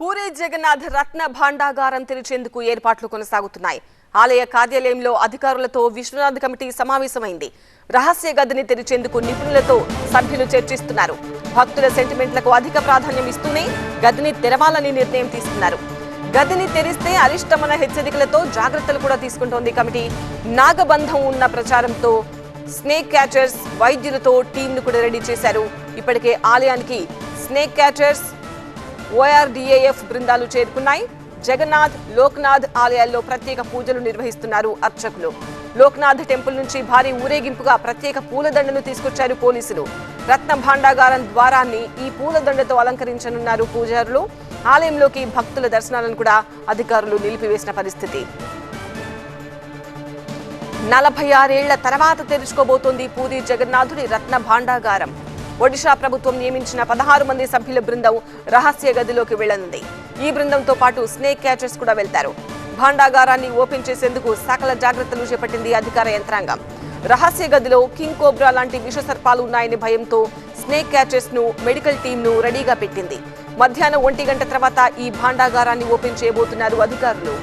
పూరి జగన్నాథ్ రత్న భాండాగారం తెరిచేందుకు ఏర్పాట్లు కొనసాగుతున్నాయి. ఆలయ కార్యాలయంలో అధికారులతో విశ్వనాథ్ కమిటీ సమావేశమైంది. రహస్య గదిని తెరిచేందుకు నిపుణులతో సభ్యులు చర్చిస్తున్నారు. భక్తుల సెంటిమెంట్లకు అధిక ప్రాధాన్యం ఇస్తూనే గదిని తెరవాలని నిర్ణయం తీసుకున్నారు. గదిని తెరిస్తే అరిష్టమన హెచ్చరికలతో జాగ్రత్తలు కూడా తీసుకుంటోంది కమిటీ. నాగబంధం ఉన్న ప్రచారంతో స్నేక్ క్యాచర్స్ వైద్యులతో టీంను కూడా రెడీ చేశారు. ఇప్పటికే ఆలయానికి స్నేక్ క్యాచర్స్ ఓఆర్డీఏఎఫ్ బృందాలు చేరుకున్నాయి. జగన్నాథ్ లోక్నాథ్ ఆలయాల్లో ప్రత్యేక పూజలు నిర్వహిస్తున్నారు అర్చకులు. లోక్నాథ్ టెంపుల్ నుంచి భారీ ఊరేగింపుగా ప్రత్యేక పూలదండను తీసుకొచ్చారు పోలీసులు. రత్న భాండాగారం ద్వారాన్ని ఈ పూలదండతో అలంకరించనున్నారు పూజారులు. ఆలయంలోకి భక్తుల దర్శనాలను కూడా అధికారులు నిలిపివేసిన పరిస్థితి. నలభై ఆరేళ్ళ తర్వాత తెరుచుకోబోతోంది పూరి జగన్నాథుడి రత్న భాండాగారం. ఒడిషా ప్రభుత్వం నియమించిన పదహారు మంది సభ్యుల బృందం రహస్య గదిలోకి వెళ్ళనుంది ఈ బృందంతో పాటు స్నేక్ క్యాచర్స్ కూడా వెళ్తారు. భాండాగారాన్ని ఓపెన్ చేసేందుకు సకల జాగ్రత్తలు చేపట్టింది అధికార యంత్రాంగం. రహస్య గదిలో కింగ్ కోబ్రా లాంటి విషసర్పాలు ఉన్నాయనే భయంతో స్నేక్ క్యాచర్స్ను మెడికల్ టీంను రెడీగా పెట్టింది. మధ్యాహ్నం ఒంటి గంట తర్వాత ఈ భాండాగారాన్ని ఓపెన్ చేయబోతున్నారు అధికారులు.